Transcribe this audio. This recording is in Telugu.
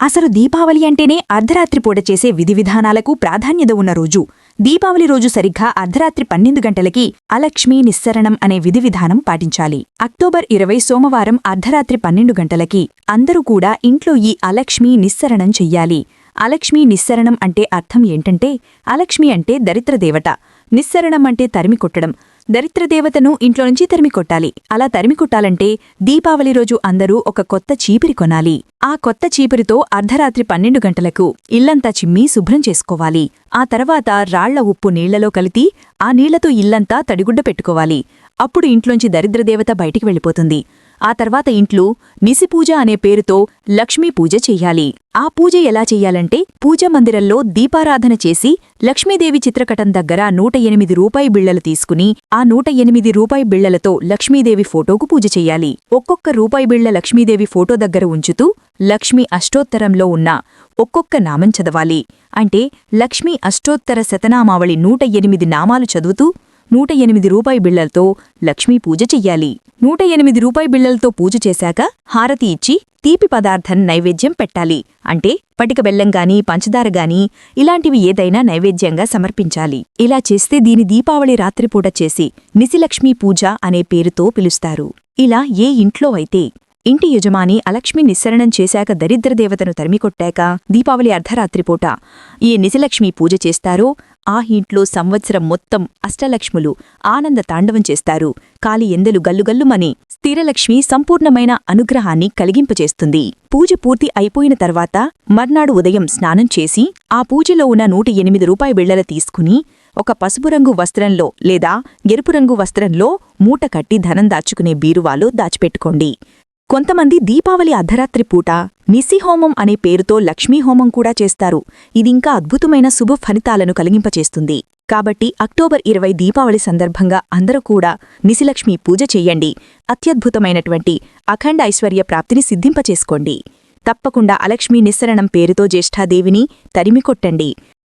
అసలు దీపావళి అంటేనే అర్ధరాత్రి పూట చేసే విధి విధానాలకు ప్రాధాన్యత ఉన్న రోజు. దీపావళి రోజు సరిగ్గా అర్ధరాత్రి పన్నెండు గంటలకి అలక్ష్మీ నిస్సరణం అనే విధి విధానం పాటించాలి. అక్టోబర్ ఇరవై సోమవారం అర్ధరాత్రి పన్నెండు గంటలకి అందరూ కూడా ఇంట్లో ఈ అలక్ష్మీ నిస్సరణం చెయ్యాలి. అలక్ష్మీ నిస్సరణం అంటే అర్థం ఏంటంటే అలక్ష్మి అంటే దరిద్రదేవత నిస్సరణం అంటే తరిమి కొట్టడం. దరిద్ర దేవతను ఇంట్లో నుంచి తరిమి కొట్టాలి. అలా తరిమి కొట్టాలంటే దీపావళి రోజు అందరూ ఒక కొత్త చీపిరి కొనాలి. ఆ కొత్త చీపిరితో అర్ధరాత్రి పన్నెండు గంటలకు ఇల్లంతా చిమ్మి శుభ్రం చేసుకోవాలి. ఆ తర్వాత రాళ్ళ ఉప్పు నీళ్ళలో కలిపి ఆ నీళ్ళతో ఇల్లంతా తడిగుడ్డ పెట్టుకోవాలి. అప్పుడు ఇంట్లోంచి దరిద్రదేవత బయటికి వెళ్ళిపోతుంది. ఆ తర్వాత ఇంట్లో నిసిపూజ అనే పేరుతో లక్ష్మీపూజ చెయ్యాలి ఆ పూజ ఎలా చెయ్యాలంటే పూజ మందిరంలో దీపారాధన చేసి లక్ష్మీదేవి చిత్రకటం దగ్గర నూట ఎనిమిది రూపాయి బిళ్ళలు తీసుకుని ఆ నూట ఎనిమిది రూపాయి బిళ్ళలతో లక్ష్మీదేవి ఫోటోకు పూజ చెయ్యాలి ఒక్కొక్క రూపాయి బిళ్ళ లక్ష్మీదేవి ఫోటో దగ్గర ఉంచుతూ లక్ష్మీ అష్టోత్తరంలో ఉన్న ఒక్కొక్క నామం చదవాలి. అంటే లక్ష్మీ అష్టోత్తర శతనామావళి నూట ఎనిమిది నామాలు చదువుతూ నూట ఎనిమిది రూపాయి బిళ్ళలతో లక్ష్మీ పూజ చెయ్యాలి నూట ఎనిమిది రూపాయి బిళ్ళలతో పూజ చేశాక హారతి ఇచ్చి తీపి పదార్థం నైవేద్యం పెట్టాలి. అంటే పటిక బెల్లం గాని పంచదార గాని ఇలాంటివి ఏదైనా నైవేద్యంగా సమర్పించాలి. ఇలా చేస్తే దీని దీపావళి రాత్రిపూట చేసి నిసిలక్ష్మీ పూజ అనే పేరుతో పిలుస్తారు. ఇలా ఏ ఇంట్లో అయితే ఇంటి యజమాని అలక్ష్మి నిస్సరణం చేశాక దరిద్రదేవతను తరిమికొట్టాక దీపావళి అర్ధరాత్రిపూట ఏ నిజలక్ష్మి పూజ చేస్తారో ఆ ఇంట్లో సంవత్సరం మొత్తం అష్టలక్ష్ములు ఆనంద తాండవం చేస్తారు. కాలి ఎందలు గల్లుగల్లుమని స్థిరలక్ష్మి సంపూర్ణమైన అనుగ్రహాన్ని కలిగింపచేస్తుంది. పూజ పూర్తి అయిపోయిన తర్వాత మర్నాడు ఉదయం స్నానం చేసి ఆ పూజలో ఉన్న నూట ఎనిమిది రూపాయి బిళ్ళల తీసుకుని ఒక పసుపు రంగు వస్త్రంలో లేదా ఎరుపు రంగు వస్త్రంలో మూట కట్టి ధనం దాచుకునే బీరువాలో దాచిపెట్టుకోండి. కొంతమంది దీపావళి అర్ధరాత్రి పూట నిసిహోమం అనే పేరుతో లక్ష్మీహోమం కూడా చేస్తారు. ఇదింకా అద్భుతమైన శుభ ఫలితాలను కలిగింపచేస్తుంది. కాబట్టి అక్టోబర్ ఇరవై దీపావళి సందర్భంగా అందరూ కూడా నిసిలక్ష్మి పూజ చెయ్యండి అత్యద్భుతమైనటువంటి అఖండ ఐశ్వర్య ప్రాప్తిని సిద్ధింపచేసుకోండి. తప్పకుండా అలక్ష్మీ నిస్సరణం పేరుతో జ్యేష్ఠాదేవిని తరిమికొట్టండి.